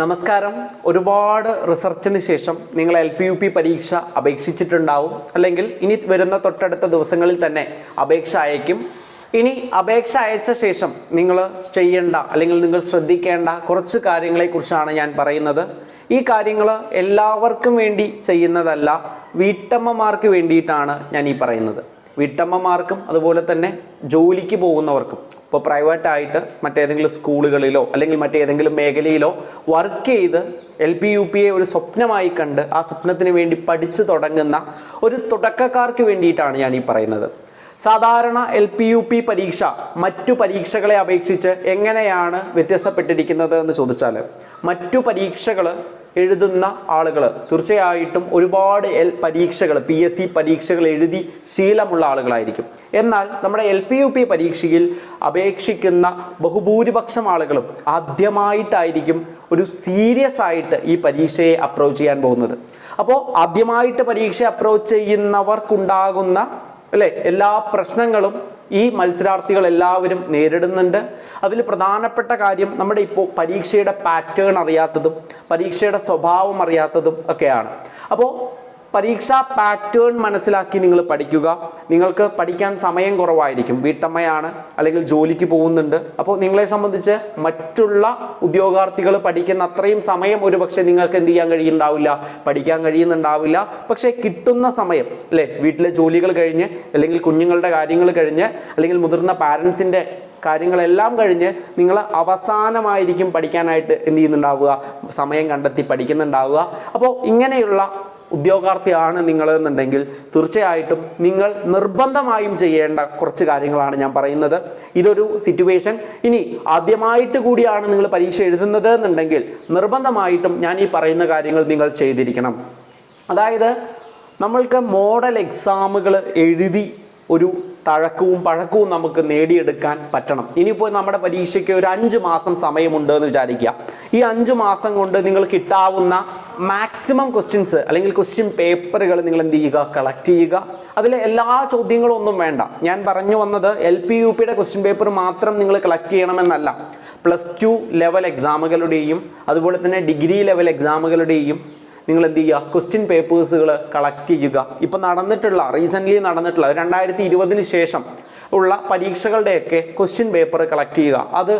നമസ്കാരം. ഒരുപാട് റിസർച്ചിന് ശേഷം നിങ്ങൾ എൽ പി യു പി പരീക്ഷ അപേക്ഷിച്ചിട്ടുണ്ടാവും. അല്ലെങ്കിൽ ഇനി വരുന്ന തൊട്ടടുത്ത ദിവസങ്ങളിൽ തന്നെ അപേക്ഷ അയക്കും ഇനി അപേക്ഷ അയച്ച ശേഷം നിങ്ങൾ ചെയ്യേണ്ട അല്ലെങ്കിൽ നിങ്ങൾ ശ്രദ്ധിക്കേണ്ട കുറച്ച് കാര്യങ്ങളെക്കുറിച്ചാണ് ഞാൻ പറയുന്നത്. ഈ കാര്യങ്ങൾ എല്ലാവർക്കും വേണ്ടി ചെയ്യുന്നതല്ല വീട്ടമ്മമാർക്ക് വേണ്ടിയിട്ടാണ് ഞാൻ ഈ പറയുന്നത്. വീട്ടമ്മമാർക്കും അതുപോലെ തന്നെ ജോലിക്ക് പോകുന്നവർക്കും. ഇപ്പോൾ പ്രൈവറ്റായിട്ട് മറ്റേതെങ്കിലും സ്കൂളുകളിലോ അല്ലെങ്കിൽ മറ്റേതെങ്കിലും മേഖലയിലോ വർക്ക് ചെയ്ത് L P U P A ഒരു സ്വപ്നമായി കണ്ട് ആ സ്വപ്നത്തിന് വേണ്ടി പഠിച്ചു തുടങ്ങുന്ന ഒരു തുടക്കക്കാർക്ക് വേണ്ടിയിട്ടാണ് ഞാൻ ഈ പറയുന്നത്. സാധാരണ എൽ പി യു പി പരീക്ഷ മറ്റു പരീക്ഷകളെ അപേക്ഷിച്ച് എങ്ങനെയാണ് വ്യത്യസ്തപ്പെട്ടിരിക്കുന്നത് എന്ന് ചോദിച്ചാൽ മറ്റു പരീക്ഷകൾ എഴുതുന്ന ആളുകൾ തീർച്ചയായിട്ടും ഒരുപാട് എൽ പരീക്ഷകൾ പി എസ് സി പരീക്ഷകൾ എഴുതി ശീലമുള്ള ആളുകളായിരിക്കും. എന്നാൽ നമ്മുടെ എൽ പി യു പി പരീക്ഷയിൽ അപേക്ഷിക്കുന്ന ബഹുഭൂരിപക്ഷം ആളുകളും ആദ്യമായിട്ടായിരിക്കും ഒരു സീരിയസ് ആയിട്ട് ഈ പരീക്ഷയെ അപ്രോച്ച് ചെയ്യാൻ പോകുന്നത്. അപ്പോൾ ആദ്യമായിട്ട് പരീക്ഷയെ അപ്രോച്ച് ചെയ്യുന്നവർക്കുണ്ടാകുന്ന അല്ലേ? എല്ലാ പ്രശ്നങ്ങളും ഈ മത്സരാർത്ഥികൾ എല്ലാവരും നേരിടുന്നുണ്ട്. അതിൽ പ്രധാനപ്പെട്ട കാര്യം നമ്മുടെ ഇപ്പോൾ പരീക്ഷയുടെ പാറ്റേൺ അറിയാത്തതും പരീക്ഷയുടെ സ്വഭാവം അറിയാത്തതും ഒക്കെയാണ്. അപ്പോൾ പരീക്ഷാ പാറ്റേൺ മനസ്സിലാക്കി നിങ്ങൾ പഠിക്കുക. നിങ്ങൾക്ക് പഠിക്കാൻ സമയം കുറവായിരിക്കും. വീട്ടമ്മയാണ് അല്ലെങ്കിൽ ജോലിക്ക് പോകുന്നുണ്ട്. അപ്പോൾ നിങ്ങളെ സംബന്ധിച്ച് മറ്റുള്ള ഉദ്യോഗാർത്ഥികൾ പഠിക്കുന്ന അത്രയും സമയം ഒരുപക്ഷെ നിങ്ങൾക്ക് എന്ത് ചെയ്യാൻ കഴിയുന്നുണ്ടാവില്ല. പഠിക്കാൻ കഴിയുന്നുണ്ടാവില്ല. പക്ഷേ കിട്ടുന്ന സമയം അല്ലേ? വീട്ടിലെ ജോലികൾ കഴിഞ്ഞ് അല്ലെങ്കിൽ കുഞ്ഞുങ്ങളുടെ കാര്യങ്ങൾ കഴിഞ്ഞ് അല്ലെങ്കിൽ മുതിർന്ന പാരൻസിന്റെ കാര്യങ്ങളെല്ലാം കഴിഞ്ഞ് നിങ്ങൾ അവസാനമായിരിക്കും പഠിക്കാനായിട്ട് എന്ത് ചെയ്യുന്നുണ്ടാവുക? സമയം കണ്ടെത്തി പഠിക്കുന്നുണ്ടാവുക. അപ്പോൾ ഇങ്ങനെയുള്ള ഉദ്യോഗാർത്ഥിയാണ് നിങ്ങളെന്നുണ്ടെങ്കിൽ തീർച്ചയായിട്ടും നിങ്ങൾ നിർബന്ധമായും ചെയ്യേണ്ട കുറച്ച് കാര്യങ്ങളാണ് ഞാൻ പറയുന്നത്. ഇതൊരു സിറ്റുവേഷൻ ഇനി ആദ്യമായിട്ട് കൂടിയാണ് നിങ്ങൾ പരീക്ഷ എഴുതുന്നത് എന്നുണ്ടെങ്കിൽ നിർബന്ധമായിട്ടും ഞാൻ ഈ പറയുന്ന കാര്യങ്ങൾ നിങ്ങൾ ചെയ്തിരിക്കണം. അതായത് നമ്മൾക്ക് മോഡൽ എക്സാമുകൾ എഴുതി ഒരു തഴക്കവും പഴക്കവും നമുക്ക് നേടിയെടുക്കാൻ പറ്റണം. ഇനിയിപ്പോൾ നമ്മുടെ പരീക്ഷയ്ക്ക് ഒരു അഞ്ച് മാസം സമയമുണ്ട് എന്ന് വിചാരിക്കുക. ഈ അഞ്ച് മാസം കൊണ്ട് നിങ്ങൾ കിട്ടാവുന്ന മാക്സിമം ക്വസ്റ്റ്യൻസ് അല്ലെങ്കിൽ ക്വസ്റ്റ്യൻ പേപ്പറുകൾ നിങ്ങൾ എന്ത് ചെയ്യുക? കളക്ട് ചെയ്യുക. അതിലെ എല്ലാ ചോദ്യങ്ങളും ഒന്നും വേണ്ട. ഞാൻ പറഞ്ഞു വന്നത് എൽ പി യു പിയുടെ ക്വസ്റ്റ്യൻ പേപ്പർ മാത്രം നിങ്ങൾ കളക്ട് ചെയ്യണമെന്നല്ല. പ്ലസ് ടു ലെവൽ എക്സാമുകളുടെയും അതുപോലെ തന്നെ ഡിഗ്രി ലെവൽ എക്സാമുകളുടെയും നിങ്ങൾ എന്ത് ചെയ്യുക ക്വസ്റ്റ്യൻ പേപ്പേഴ്സുകൾ കളക്ട് ചെയ്യുക. ഇപ്പം നടന്നിട്ടുള്ള റീസെന്റ്ലി നടന്നിട്ടുള്ള രണ്ടായിരത്തി ഇരുപതിന് ശേഷം ഉള്ള പരീക്ഷകളുടെയൊക്കെ ക്വസ്റ്റ്യൻ പേപ്പർ കളക്ട് ചെയ്യുക. അത്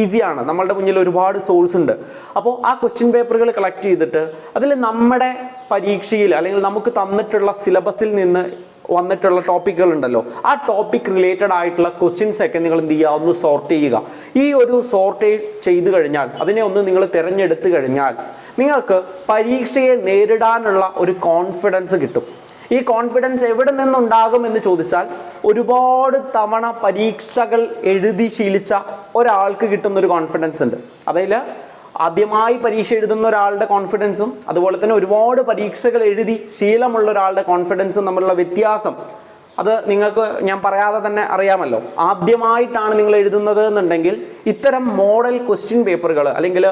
ഈസിയാണ് നമ്മളുടെ മുന്നിൽ ഒരുപാട് സോഴ്സ് ഉണ്ട്. അപ്പോൾ ആ ക്വസ്റ്റ്യൻ പേപ്പറുകൾ കളക്ട് ചെയ്തിട്ട് അതിൽ നമ്മുടെ പരീക്ഷയിൽ അല്ലെങ്കിൽ നമുക്ക് തന്നിട്ടുള്ള സിലബസിൽ നിന്ന് വന്നിട്ടുള്ള ടോപ്പിക്കുകൾ ഉണ്ടല്ലോ ആ ടോപ്പിക് റിലേറ്റഡ് ആയിട്ടുള്ള ക്വസ്റ്റ്യൻസ് ഒക്കെ നിങ്ങൾ എന്ത് ചെയ്യുക? ഒന്ന് സോർട്ട് ചെയ്യുക. ഈ ഒരു സോർട്ട് ചെയ്ത് കഴിഞ്ഞാൽ അതിനെ ഒന്ന് നിങ്ങൾ തിരഞ്ഞെടുത്ത് കഴിഞ്ഞാൽ നിങ്ങൾക്ക് പരീക്ഷയെ നേരിടാനുള്ള ഒരു കോൺഫിഡൻസ് കിട്ടും. ഈ കോൺഫിഡൻസ് എവിടെ നിന്നുണ്ടാകും എന്ന് ചോദിച്ചാൽ ഒരുപാട് തവണ പരീക്ഷകൾ എഴുതി ശീലിച്ച ഒരാൾക്ക് കിട്ടുന്ന ഒരു കോൺഫിഡൻസ് ഉണ്ട്. അതിൽ ആദ്യമായി പരീക്ഷ എഴുതുന്ന ഒരാളുടെ കോൺഫിഡൻസും അതുപോലെ തന്നെ ഒരുപാട് പരീക്ഷകൾ എഴുതി ശീലമുള്ള ഒരാളുടെ കോൺഫിഡൻസും തമ്മിലുള്ള വ്യത്യാസം അത് നിങ്ങൾക്ക് ഞാൻ പറയാതെ തന്നെ അറിയാമല്ലോ. ആദ്യമായിട്ടാണ് നിങ്ങൾ എഴുതുന്നത് എന്നുണ്ടെങ്കിൽ ഇത്തരം മോഡൽ ക്വസ്റ്റ്യൻ പേപ്പറുകൾ അല്ലെങ്കിൽ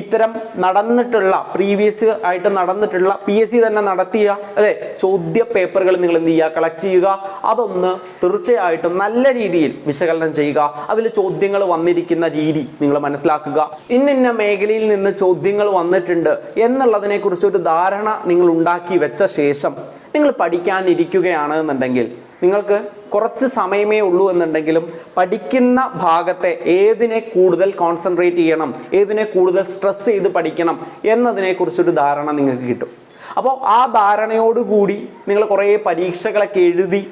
ഇത്തരം നടന്നിട്ടുള്ള പ്രീവിയസ് ആയിട്ട് നടന്നിട്ടുള്ള പി എസ് സി തന്നെ നടത്തിയ അല്ലെ ചോദ്യ പേപ്പറുകൾ നിങ്ങൾ എന്ത് ചെയ്യുക? കളക്ട് ചെയ്യുക. അതൊന്ന് തീർച്ചയായിട്ടും നല്ല രീതിയിൽ വിശകലനം ചെയ്യുക. അതിൽ ചോദ്യങ്ങൾ വന്നിരിക്കുന്ന രീതി നിങ്ങൾ മനസ്സിലാക്കുക. ഇന്നിന്ന മേഖലയിൽ നിന്ന് ചോദ്യങ്ങൾ വന്നിട്ടുണ്ട് എന്നുള്ളതിനെ കുറിച്ച് ഒരു ധാരണ നിങ്ങൾ ഉണ്ടാക്കി വെച്ച ശേഷം നിങ്ങൾ പഠിക്കാനിരിക്കുകയാണ് എന്നുണ്ടെങ്കിൽ നിങ്ങൾക്ക് കുറച്ച് സമയമേ ഉള്ളൂ എന്നുണ്ടെങ്കിലും പഠിക്കുന്ന ഭാഗത്തെ ഏതിനെ കൂടുതൽ കോൺസെൻട്രേറ്റ് ചെയ്യണം ഏതിനെ കൂടുതൽ സ്ട്രെസ് ചെയ്ത് പഠിക്കണം എന്നതിനെക്കുറിച്ചൊരു ധാരണ നിങ്ങൾക്ക് കിട്ടും. അപ്പോൾ ആ ധാരണയോടുകൂടി നിങ്ങൾ കുറേ പരീക്ഷകളൊക്കെ എഴുതി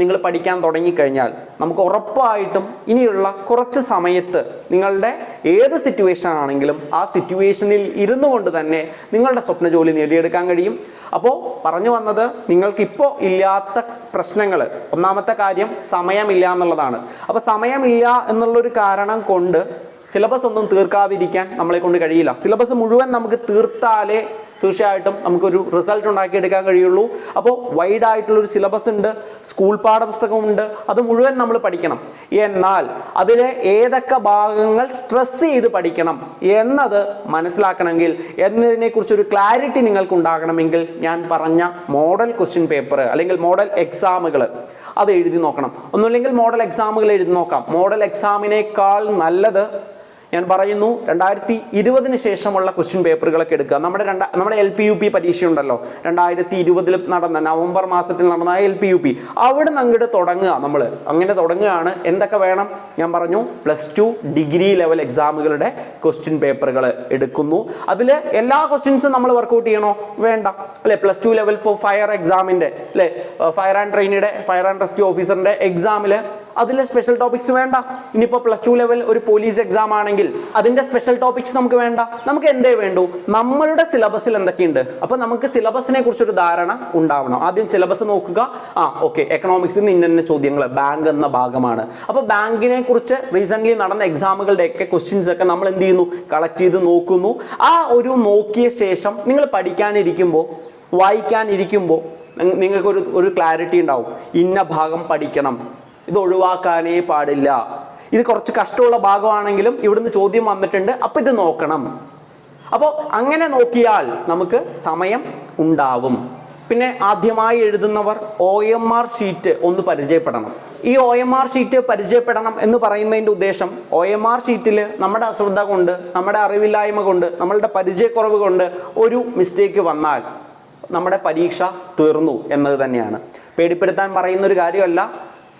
നിങ്ങൾ പഠിക്കാൻ തുടങ്ങിക്കഴിഞ്ഞാൽ നമുക്ക് ഉറപ്പായിട്ടും ഇനിയുള്ള കുറച്ച് സമയത്ത് നിങ്ങളുടെ ഏത് സിറ്റുവേഷൻ ആണെങ്കിലും ആ സിറ്റുവേഷനിൽ ഇരുന്നു കൊണ്ട് തന്നെ നിങ്ങളുടെ സ്വപ്ന ജോലി നേടിയെടുക്കാൻ കഴിയും. അപ്പോൾ പറഞ്ഞു വന്നത് നിങ്ങൾക്കിപ്പോൾ ഇല്ലാത്ത പ്രശ്നങ്ങൾ ഒന്നാമത്തെ കാര്യം സമയമില്ല എന്നുള്ളതാണ്. അപ്പോൾ സമയമില്ല എന്നുള്ളൊരു കാരണം കൊണ്ട് സിലബസ് ഒന്നും തീർക്കാതിരിക്കാൻ നമ്മളെ കൊണ്ട് കഴിയില്ല. സിലബസ് മുഴുവൻ നമുക്ക് തീർത്താലേ തീർച്ചയായിട്ടും നമുക്കൊരു റിസൾട്ട് ഉണ്ടാക്കിയെടുക്കാൻ കഴിയുള്ളൂ. അപ്പോൾ വൈഡ് ആയിട്ടുള്ളൊരു സിലബസ് ഉണ്ട് സ്കൂൾ പാഠപുസ്തകമുണ്ട് അത് മുഴുവൻ നമ്മൾ പഠിക്കണം. എന്നാൽ അതിലെ ഏതൊക്കെ ഭാഗങ്ങൾ സ്ട്രെസ് ചെയ്ത് പഠിക്കണം എന്നത് മനസ്സിലാക്കണമെങ്കിൽ എന്നതിനെക്കുറിച്ചൊരു ക്ലാരിറ്റി നിങ്ങൾക്ക് ഉണ്ടാകണമെങ്കിൽ ഞാൻ പറഞ്ഞ മോഡൽ ക്വസ്റ്റ്യൻ പേപ്പർ അല്ലെങ്കിൽ മോഡൽ എക്സാമുകൾ അത് എഴുതി നോക്കണം. ഒന്നുമില്ലെങ്കിൽ മോഡൽ എക്സാമുകൾ എഴുതി നോക്കാം. മോഡൽ എക്സാമിനേക്കാൾ നല്ലത് ഞാൻ പറയുന്നു രണ്ടായിരത്തി ഇരുപതിന് ശേഷമുള്ള ക്വസ്റ്റ്യൻ പേപ്പറുകളൊക്കെ എടുക്കുക. നമ്മുടെ രണ്ടാ നമ്മുടെ എൽ പി യു പി പരീക്ഷ ഉണ്ടല്ലോ രണ്ടായിരത്തി ഇരുപതിൽ നടന്ന നവംബർ മാസത്തിൽ നടന്ന എൽ പി യു പി അവിടെ നിന്ന് അങ്ങോട്ട് തുടങ്ങുക നമ്മൾ അങ്ങനെ തുടങ്ങുകയാണ്. എന്തൊക്കെ വേണം? ഞാൻ പറഞ്ഞു പ്ലസ് ടു ഡിഗ്രി ലെവൽ എക്സാമുകളുടെ ക്വസ്റ്റ്യൻ പേപ്പറുകൾ എടുക്കുന്നു. അതിൽ എല്ലാ ക്വസ്റ്റ്യൻസും നമ്മൾ വർക്കൗട്ട് ചെയ്യണോ? വേണ്ട. അല്ലേ? പ്ലസ് ടു ലെവൽ ഇപ്പോൾ ഫയർ എക്സാമിന്റെ അല്ലെ? ഫയർ ആൻഡ് ട്രെയിനിയുടെ ഫയർ ആൻഡ് റെസ്ക്യൂ ഓഫീസറിന്റെ എക്സാമിൽ അതിലെ സ്പെഷ്യൽ ടോപ്പിക്സ് വേണ്ട. ഇനിയിപ്പോൾ പ്ലസ് ടു ലെവൽ ഒരു പോലീസ് എക്സാം ആണെങ്കിൽ അതിന്റെ സ്പെഷ്യൽ ടോപ്പിക്സ് നമുക്ക് വേണ്ട. നമുക്ക് എന്തേ വേണ്ടു? നമ്മളുടെ സിലബസിൽ എന്തൊക്കെയുണ്ട്? അപ്പോൾ നമുക്ക് സിലബസിനെ കുറിച്ചൊരു ധാരണ ഉണ്ടാവണം. ആദ്യം സിലബസ് നോക്കുക. ആ ഓക്കെ എക്കണോമിക്സിൽ നിന്ന് ഇന്ന ചോദ്യങ്ങൾ. ബാങ്ക് എന്ന ഭാഗമാണ്. അപ്പോൾ ബാങ്കിനെ കുറിച്ച് റീസെന്റ്ലി നടന്ന എക്സാമുകളുടെ ഒക്കെ ക്വസ്റ്റ്യൻസ് ഒക്കെ നമ്മൾ എന്ത് ചെയ്യുന്നു? കളക്ട് ചെയ്ത് നോക്കുന്നു. ആ ഒരു നോക്കിയ ശേഷം നിങ്ങൾ പഠിക്കാനിരിക്കുമ്പോൾ വായിക്കാനിരിക്കുമ്പോൾ നിങ്ങൾക്കൊരു ഒരു ക്ലാരിറ്റി ഉണ്ടാവും. ഇന്ന ഭാഗം പഠിക്കണം. ഇത് ഒഴിവാക്കാനേ പാടില്ല. ഇത് കുറച്ച് കഷ്ടമുള്ള ഭാഗമാണെങ്കിലും ഇവിടുന്ന് ചോദ്യം വന്നിട്ടുണ്ട് അപ്പം ഇത് നോക്കണം. അപ്പോൾ അങ്ങനെ നോക്കിയാൽ നമുക്ക് സമയം ഉണ്ടാവും. പിന്നെ ആദ്യമായി എഴുതുന്നവർ ഒ എം ആർ ഷീറ്റ് ഒന്ന് പരിചയപ്പെടണം. ഈ ഒ എം ആർ ഷീറ്റ് പരിചയപ്പെടണം എന്ന് പറയുന്നതിന്റെ ഉദ്ദേശം ഒ എം ആർ ഷീറ്റിൽ നമ്മുടെ അശ്രദ്ധ കൊണ്ട് നമ്മുടെ അറിവില്ലായ്മ കൊണ്ട് നമ്മളുടെ പരിചയക്കുറവ് കൊണ്ട് ഒരു മിസ്റ്റേക്ക് വന്നാൽ നമ്മുടെ പരീക്ഷ തീർന്നു എന്നത് തന്നെയാണ്. പേടിപ്പെടുത്താൻ പറയുന്നൊരു കാര്യമല്ല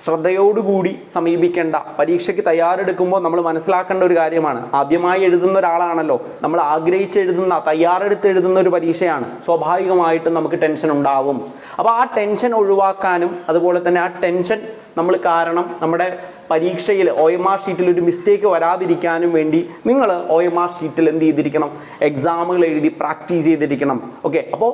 ശ്രദ്ധയോടുകൂടി സമീപിക്കേണ്ട പരീക്ഷയ്ക്ക് തയ്യാറെടുക്കുമ്പോൾ നമ്മൾ മനസ്സിലാക്കേണ്ട ഒരു കാര്യമാണ്. ആദ്യമായി എഴുതുന്ന ഒരാളാണല്ലോ നമ്മൾ ആഗ്രഹിച്ച് എഴുതുന്ന തയ്യാറെടുത്ത് എഴുതുന്ന ഒരു പരീക്ഷയാണ്. സ്വാഭാവികമായിട്ടും നമുക്ക് ടെൻഷൻ ഉണ്ടാവും. അപ്പോൾ ആ ടെൻഷൻ ഒഴിവാക്കാനും അതുപോലെ തന്നെ ആ ടെൻഷൻ നമ്മൾ കാരണം നമ്മുടെ പരീക്ഷയിൽ ഒ എം ആർ ഷീറ്റിൽ ഒരു മിസ്റ്റേക്ക് വരാതിരിക്കാനും വേണ്ടി നിങ്ങൾ ഒ എം ആർ ഷീറ്റിൽ എന്ത് ചെയ്തിരിക്കണം? എക്സാമുകൾ എഴുതി പ്രാക്ടീസ് ചെയ്തിരിക്കണം. ഓക്കെ അപ്പോൾ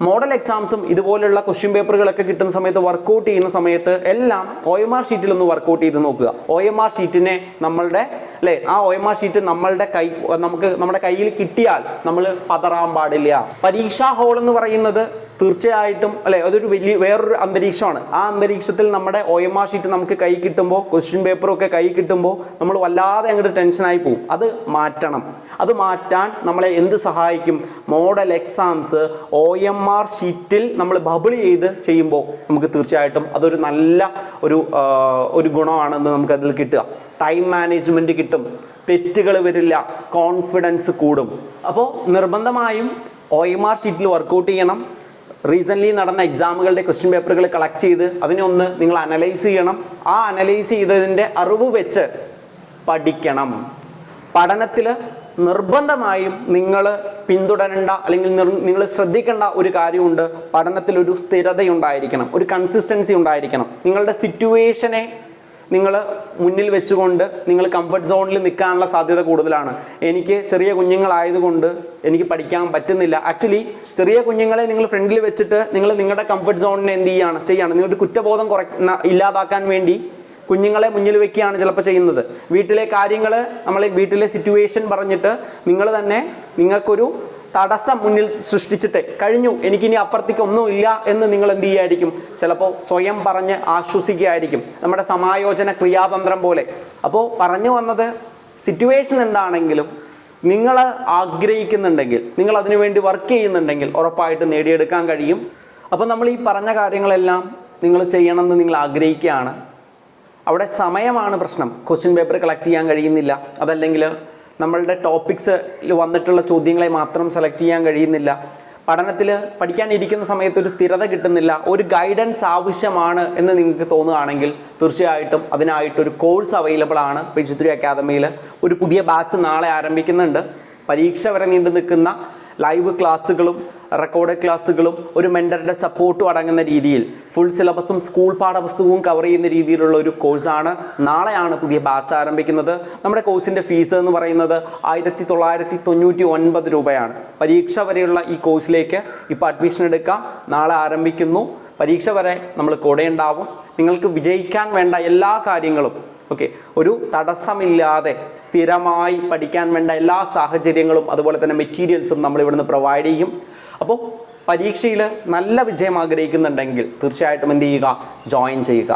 മോഡൽ എക്സാംസും ഇതുപോലുള്ള ക്വസ്റ്റ്യൻ പേപ്പറുകളൊക്കെ കിട്ടുന്ന സമയത്ത് വർക്കൗട്ട് ചെയ്യുന്ന സമയത്ത് എല്ലാം ഒ എം ആർ ഷീറ്റിൽ ഒന്ന് വർക്കൗട്ട് ചെയ്ത് നോക്കുക. ഒ എം ആർ ഷീറ്റിനെ നമ്മളുടെ അല്ലേ? ആ ഒ എം ആർ ഷീറ്റ് നമ്മളുടെ കൈ നമുക്ക് നമ്മുടെ കയ്യിൽ കിട്ടിയാൽ നമ്മൾ പതറാൻ പാടില്ല. പരീക്ഷാ ഹോൾ എന്ന് പറയുന്നത് തീർച്ചയായിട്ടും അല്ലെ അതൊരു വലിയ വേറൊരു അന്തരീക്ഷമാണ്. ആ അന്തരീക്ഷത്തിൽ നമ്മുടെ ഒ എം ആർ ഷീറ്റ് നമുക്ക് കൈ കിട്ടുമ്പോൾ ക്വസ്റ്റ്യൻ പേപ്പറും ഒക്കെ കൈ കിട്ടുമ്പോൾ നമ്മൾ വല്ലാതെ അങ്ങോട്ട് ടെൻഷനായി പോകും അത് മാറ്റണം. അത് മാറ്റാൻ നമ്മളെ എന്ത് സഹായിക്കും? Model exams O M R ഷീറ്റിൽ നമ്മൾ ബബിൾ ചെയ്ത് ചെയ്യുമ്പോൾ നമുക്ക് തീർച്ചയായിട്ടും അതൊരു നല്ല ഒരു ഒരു ഗുണമാണെന്ന് നമുക്ക് അതിൽ കിട്ടുക. ടൈം മാനേജ്മെന്റ് കിട്ടും. തെറ്റുകൾ വരില്ല. കോൺഫിഡൻസ് കൂടും. അപ്പോൾ നിർബന്ധമായും ഒ എം ആർ ഷീറ്റിൽ വർക്കൗട്ട് ചെയ്യണം. റീസെന്റ്ലി നടന്ന എക്സാമുകളുടെ ക്വസ്റ്റ്യൻ പേപ്പറുകൾ കളക്ട് ചെയ്ത് അതിനെ ഒന്ന് നിങ്ങൾ അനലൈസ് ചെയ്യണം. ആ അനലൈസ് ചെയ്തതിന്റെ അറിവ് വെച്ച് പഠിക്കണം. പഠനത്തിൽ നിർബന്ധമായും നിങ്ങൾ പിന്തുടരേണ്ട അല്ലെങ്കിൽ നിങ്ങൾ ശ്രദ്ധിക്കേണ്ട ഒരു കാര്യമുണ്ട്. പഠനത്തിൽ ഒരു സ്ഥിരതയുണ്ടായിരിക്കണം. ഒരു കൺസിസ്റ്റൻസി ഉണ്ടായിരിക്കണം. നിങ്ങളുടെ സിറ്റുവേഷനെ നിങ്ങൾ മുന്നിൽ വെച്ചുകൊണ്ട് നിങ്ങൾ കംഫർട്ട് സോണിൽ നിൽക്കാനുള്ള സാധ്യത കൂടുതലാണ്. എനിക്ക് ചെറിയ കുഞ്ഞുങ്ങളായതുകൊണ്ട് എനിക്ക് പഠിക്കാൻ പറ്റുന്നില്ല. ആക്ച്വലി ചെറിയ കുഞ്ഞുങ്ങളെ നിങ്ങൾ ഫ്രണ്ടിൽ വെച്ചിട്ട് നിങ്ങൾ നിങ്ങളുടെ കംഫർട്ട് സോണിനെ എന്ത് ചെയ്യാണ്? ചെയ്യാണ്. നിങ്ങളുടെ കുറ്റബോധം കുറ ഇല്ലാതാക്കാൻ വേണ്ടി കുഞ്ഞുങ്ങളെ മുന്നിൽ വെക്കുകയാണ് ചിലപ്പോൾ ചെയ്യുന്നത്. വീട്ടിലെ കാര്യങ്ങൾ നമ്മളെ വീട്ടിലെ സിറ്റുവേഷൻ പറഞ്ഞിട്ട് നിങ്ങൾ തന്നെ നിങ്ങൾക്കൊരു തടസ്സം മുന്നിൽ സൃഷ്ടിച്ചിട്ട് കഴിഞ്ഞു. എനിക്കിനി അപ്പുറത്തേക്ക് ഒന്നുമില്ല എന്ന് നിങ്ങൾ എന്ത് ചെയ്യായിരിക്കും? ചിലപ്പോൾ സ്വയം പറഞ്ഞ് ആശ്വസിക്കുകയായിരിക്കും. നമ്മുടെ സമായോജന ക്രിയാതന്ത്രം പോലെ. അപ്പോൾ പറഞ്ഞു വന്നത് സിറ്റുവേഷൻ എന്താണെങ്കിലും നിങ്ങൾ ആഗ്രഹിക്കുന്നുണ്ടെങ്കിൽ നിങ്ങൾ അതിനുവേണ്ടി വർക്ക് ചെയ്യുന്നുണ്ടെങ്കിൽ ഉറപ്പായിട്ട് നേടിയെടുക്കാൻ കഴിയും. അപ്പോൾ നമ്മൾ ഈ പറഞ്ഞ കാര്യങ്ങളെല്ലാം നിങ്ങൾ ചെയ്യണമെന്ന് നിങ്ങൾ ആഗ്രഹിക്കുകയാണ്. അവിടെ സമയമാണ് പ്രശ്നം. ക്വസ്റ്റ്യൻ പേപ്പർ കളക്ട് ചെയ്യാൻ കഴിയുന്നില്ല. അതല്ലെങ്കിൽ നമ്മളുടെ ടോപ്പിക്സിൽ വന്നിട്ടുള്ള ചോദ്യങ്ങളെ മാത്രം സെലക്ട് ചെയ്യാൻ കഴിയുന്നില്ല. പഠനത്തിൽ പഠിക്കാനിരിക്കുന്ന സമയത്ത് ഒരു സ്ഥിരത കിട്ടുന്നില്ല. ഒരു ഗൈഡൻസ് ആവശ്യമാണ് എന്ന് നിങ്ങൾക്ക് തോന്നുകയാണെങ്കിൽ തീർച്ചയായിട്ടും അതിനായിട്ടൊരു കോഴ്സ് അവൈലബിൾ ആണ്. പെജിത്രി അക്കാദമിയിൽ ഒരു പുതിയ ബാച്ച് നാളെ ആരംഭിക്കുന്നുണ്ട്. പരീക്ഷ വരെ നീണ്ടു നിൽക്കുന്ന ലൈവ് ക്ലാസ്സുകളും റെക്കോർഡ് ക്ലാസ്സുകളും ഒരു മെന്ററുടെ സപ്പോർട്ടും അടങ്ങുന്ന രീതിയിൽ ഫുൾ സിലബസും സ്കൂൾ പാഠപുസ്തകവും കവർ ചെയ്യുന്ന രീതിയിലുള്ള ഒരു കോഴ്സാണ് നാളെയാണ് പുതിയ ബാച്ച് ആരംഭിക്കുന്നത്. നമ്മുടെ കോഴ്സിന്റെ ഫീസ് എന്ന് പറയുന്നത് ആയിരത്തി തൊള്ളായിരത്തി തൊണ്ണൂറ്റി ഒൻപത് രൂപയാണ്. പരീക്ഷ വരെയുള്ള ഈ കോഴ്സിലേക്ക് ഇപ്പോൾ അഡ്മിഷൻ എടുക്കാം. നാളെ ആരംഭിക്കുന്നു. പരീക്ഷ വരെ നമ്മൾ കൂടെ ഉണ്ടാവും. നിങ്ങൾക്ക് വിജയിക്കാൻ വേണ്ട എല്ലാ കാര്യങ്ങളും ഓക്കെ ഒരു തടസ്സമില്ലാതെ സ്ഥിരമായി പഠിക്കാൻ വേണ്ട എല്ലാ സാഹചര്യങ്ങളും അതുപോലെ തന്നെ മെറ്റീരിയൽസും നമ്മൾ ഇവിടുന്ന് പ്രൊവൈഡ് ചെയ്യും. അപ്പോൾ പരീക്ഷയിൽ നല്ല വിജയം ആഗ്രഹിക്കുന്നുണ്ടെങ്കിൽ തീർച്ചയായിട്ടും എന്ത് ചെയ്യുക? ജോയിൻ ചെയ്യുക.